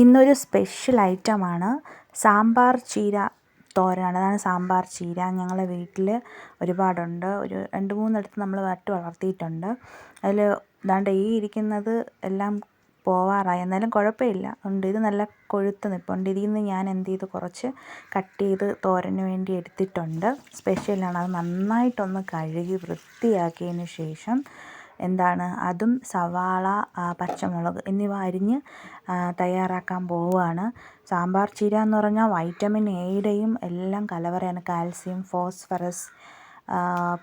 ഇന്നൊരു സ്പെഷ്യൽ ഐറ്റമാണ് സാമ്പാർ ചീര തോരനാണ്. അതാണ് സാമ്പാർ ചീര. ഞങ്ങളുടെ വീട്ടിൽ ഒരുപാടുണ്ട്. ഒരു രണ്ട് മൂന്നിടത്ത് നമ്മൾ നട്ട് വളർത്തിയിട്ടുണ്ട്. അതിൽ ഇതാണ്ട് ഈ ഇരിക്കുന്നത് എല്ലാം പോവാറായി. എന്നാലും കുഴപ്പമില്ല. ഉണ്ട്. ഇത് നല്ല കൊഴുത്ത് നിൽപ്പുണ്ട് ഇതിൽ നിന്ന് ഞാൻ എന്ത് ചെയ്ത്? കുറച്ച് കട്ട് ചെയ്ത് തോരന് വേണ്ടി എടുത്തിട്ടുണ്ട്. സ്പെഷ്യലാണ് അത് നന്നായിട്ടൊന്ന് കഴുകി വൃത്തിയാക്കിയതിന് ശേഷം എന്താണ്? അതും സവാള പച്ചമുളക് എന്നിവ അരിഞ്ഞ് തയ്യാറാക്കാൻ പോവുകയാണ്. സാമ്പാർ ചീര എന്ന് പറഞ്ഞാൽ വൈറ്റമിൻ എയുടെയും എല്ലാം കലവറയാണ്. കാൽസ്യം ഫോസ്ഫറസ്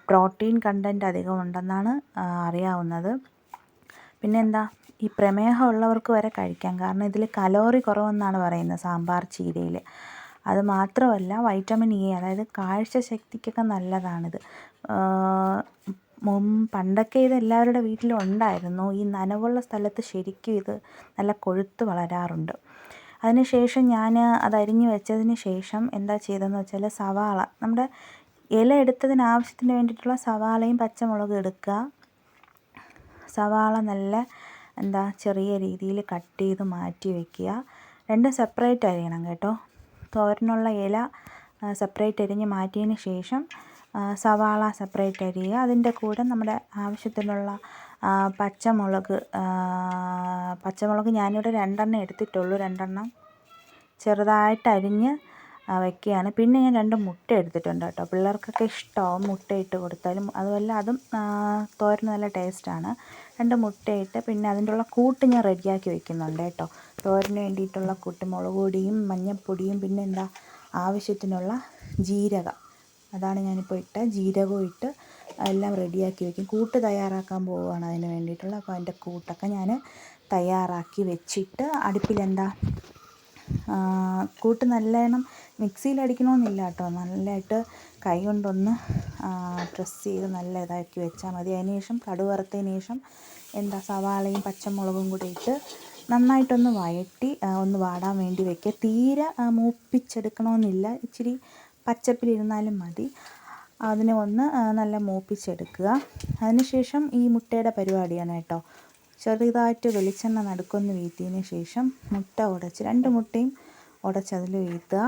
പ്രോട്ടീൻ കണ്ടന്റ് അധികം ഉണ്ടെന്നാണ് അറിയാവുന്നത്. പിന്നെന്താ ഈ പ്രമേഹം ഉള്ളവർക്ക് വരെ കഴിക്കാം. കാരണം ഇതിൽ കലോറി കുറവെന്നാണ് പറയുന്നത് സാമ്പാർ ചീരയിൽ അത് മാത്രമല്ല വൈറ്റമിൻ ഇ അതായത് കാഴ്ചശക്തിക്കൊക്കെ നല്ലതാണിത്. മുൻ പണ്ടൊക്കെ ഇത് എല്ലാവരുടെ വീട്ടിലും ഉണ്ടായിരുന്നു. ഈ നനവുള്ള സ്ഥലത്ത് ശരിക്കും ഇത് നല്ല കൊഴുത്ത് വളരാറുണ്ട്. അതിന് ശേഷം ഞാൻ അത് അരിഞ്ഞ് വെച്ചതിന് ശേഷം എന്താ ചെയ്തതെന്ന് വെച്ചാൽ സവാള. നമ്മുടെ ഇല എടുത്തതിന് ആവശ്യത്തിന് വേണ്ടിയിട്ടുള്ള സവാളയും പച്ചമുളകും എടുക്കുക. സവാള നല്ല എന്താ ചെറിയ രീതിയിൽ കട്ട് ചെയ്ത് മാറ്റി വയ്ക്കുക രണ്ടും സെപ്പറേറ്റ് അരിയണം കേട്ടോ. തോരനുള്ള ഇല സെപ്പറേറ്റ് അരിഞ്ഞ് മാറ്റിയതിന് ശേഷം സവാള സെപ്പറേറ്റ് അരിയുക. അതിന്റെ കൂടെ നമ്മുടെ ആവശ്യത്തിനുള്ള പച്ചമുളക് പച്ചമുളക് ഞാനിവിടെ രണ്ടെണ്ണം എടുത്തിട്ടുള്ളൂ. രണ്ടെണ്ണം ചെറുതായിട്ട് അരിഞ്ഞ് വയ്ക്കുകയാണ് പിന്നെ ഞാൻ രണ്ട് മുട്ട എടുത്തിട്ടുണ്ട് കേട്ടോ. പിള്ളേർക്കൊക്കെ ഇഷ്ടമാവും മുട്ടയിട്ട് കൊടുത്താലും അതുമല്ല അതും തോരന് നല്ല ടേസ്റ്റാണ് രണ്ട് മുട്ടയിട്ട് പിന്നെ അതിന്റെ ഉള്ള കൂട്ട് ഞാൻ റെഡിയാക്കി വെക്കുന്നുണ്ട് കേട്ടോ. തോരന് വേണ്ടിയിട്ടുള്ള കൂട്ട് മുളക് പൊടിയും മഞ്ഞൾപ്പൊടിയും പിന്നെ എന്താ ആവശ്യത്തിനുള്ള ജീരകം. അതാണ് ഞാനിപ്പോൾ ഇട്ട ജീരകവും ഇട്ട് എല്ലാം റെഡിയാക്കി വെക്കും. കൂട്ട് തയ്യാറാക്കാൻ പോവുകയാണ് അതിന് വേണ്ടിയിട്ടുള്ള. അപ്പോൾ അതിന്റെ കൂട്ടൊക്കെ ഞാൻ തയ്യാറാക്കി വെച്ചിട്ട് അടുപ്പിലെന്താ കൂട്ട് നല്ലവണ്ണം മിക്സിയിൽ അടിക്കണമെന്നില്ല കേട്ടോ. നല്ലതായിട്ട് കൈ കൊണ്ടൊന്ന് പ്രസ് ചെയ്ത് നല്ല ഇതാക്കി വെച്ചാൽ മതി. അതിന് ശേഷം കടുക് വറുത്തതിന് ശേഷം എന്താ സവാളയും പച്ചമുളകും കൂടി ഇട്ട് നന്നായിട്ടൊന്ന് വഴറ്റി ഒന്ന് വാടാൻ വേണ്ടി വെക്കുക. തീരെ മൂപ്പിച്ചെടുക്കണമെന്നില്ല. ഇച്ചിരി പച്ചപ്പിലിരുന്നാലും മതി. അതിനെ ഒന്ന് നല്ല മൂപ്പിച്ചെടുക്കുക. അതിനുശേഷം ഈ മുട്ടയുടെ പരിപാടിയാണ് കേട്ടോ. ചെറുതായിട്ട് വെളിച്ചെണ്ണ നടുക്കൊന്ന് വീഴ്ത്തിയതിന് ശേഷം മുട്ട ഉടച്ച് രണ്ട് മുട്ടയും ഉടച്ചതിൽ വീഴ്ത്തുക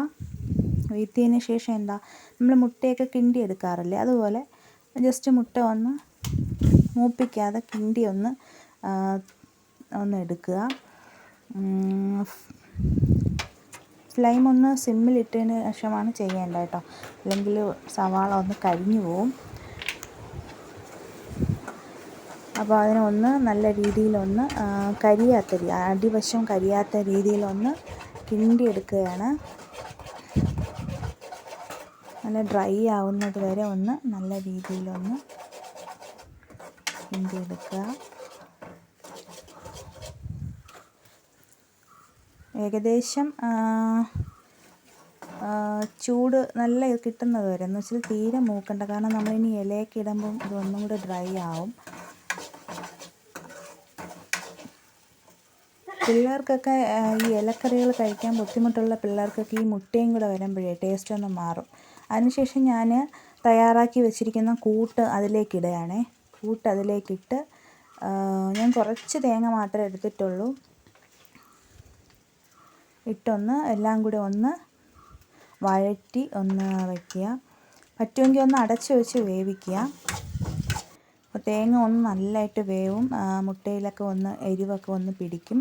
വീഴ്ത്തിയതിന് ശേഷം എന്താ നമ്മൾ മുട്ടയൊക്കെ കിണ്ടി എടുക്കാറില്ലേ? അതുപോലെ ജസ്റ്റ് മുട്ട ഒന്ന് മൂപ്പിക്കാതെ കിണ്ടി ഒന്ന് ഒന്ന് എടുക്കുക. ഫ്ലെയിം ഒന്ന് സിമ്മിലിട്ടതിന് ശേഷമാണ് ചെയ്യേണ്ടത് കേട്ടോ. അല്ലെങ്കിൽ സവാള ഒന്ന് കരിഞ്ഞു പോവും. അപ്പോൾ അതിനൊന്ന് നല്ല രീതിയിലൊന്ന് കരിയാത്ത അടിവശം കരിയാത്ത രീതിയിലൊന്ന് കിണ്ടി എടുക്കുകയാണ് നല്ല ഡ്രൈ ആവുന്നത് വരെ ഒന്ന് നല്ല രീതിയിലൊന്ന് കിണ്ടി ഏകദേശം ചൂട് നല്ല കിട്ടുന്നത് വരെ. എന്ന് വെച്ചാൽ തീരെ മൂക്കണ്ട. കാരണം നമ്മളിനി ഇലയൊക്കെ ഇടുമ്പം ഇതൊന്നും കൂടെ ഡ്രൈ ആവും. പിള്ളേർക്കൊക്കെ ഈ ഇലക്കറികൾ കഴിക്കാൻ ബുദ്ധിമുട്ടുള്ള പിള്ളേർക്കൊക്കെ ഈ മുട്ടയും കൂടെ വരുമ്പോഴേ ടേസ്റ്റ് ഒന്ന് മാറും. അതിനുശേഷം ഞാൻ തയ്യാറാക്കി വെച്ചിരിക്കുന്ന കൂട്ട് അതിലേക്കിടുകയാണേ കൂട്ട് അതിലേക്കിട്ട് ഞാൻ കുറച്ച് തേങ്ങ മാത്രമേ എടുത്തിട്ടുള്ളൂ. ഇട്ടൊന്ന് എല്ലാം കൂടി ഒന്ന് വഴറ്റി ഒന്ന് വയ്ക്കുക പറ്റുമെങ്കിൽ ഒന്ന് അടച്ച് വെച്ച് വേവിക്കുക. തേങ്ങ ഒന്ന് നല്ലതായിട്ട് വേവും. മുട്ടയിലൊക്കെ ഒന്ന് എരിവൊക്കെ ഒന്ന് പിടിക്കും.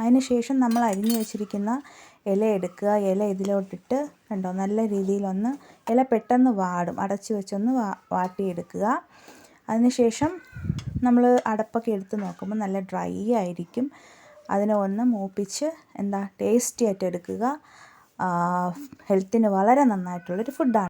അതിന് ശേഷം നമ്മൾ അരിഞ്ഞു വെച്ചിരിക്കുന്ന ഇല എടുക്കുക. ഇല ഇതിലോട്ടിട്ട് കണ്ടോ നല്ല രീതിയിലൊന്ന് ഇല പെട്ടെന്ന് വാടും. അടച്ച് വെച്ചൊന്ന് വാ വാട്ടിയെടുക്കുക. അതിനുശേഷം നമ്മൾ അടപ്പൊക്കെ എടുത്ത് നോക്കുമ്പോൾ നല്ല ഡ്രൈ ആയിരിക്കും. അതിനെ ഒന്ന് മൂപ്പിച്ച് എന്താ ടേസ്റ്റി ആയിട്ട് എടുക്കുക. ഹെൽത്തിന് വളരെ നന്നായിട്ടുള്ളൊരു ഫുഡാണ്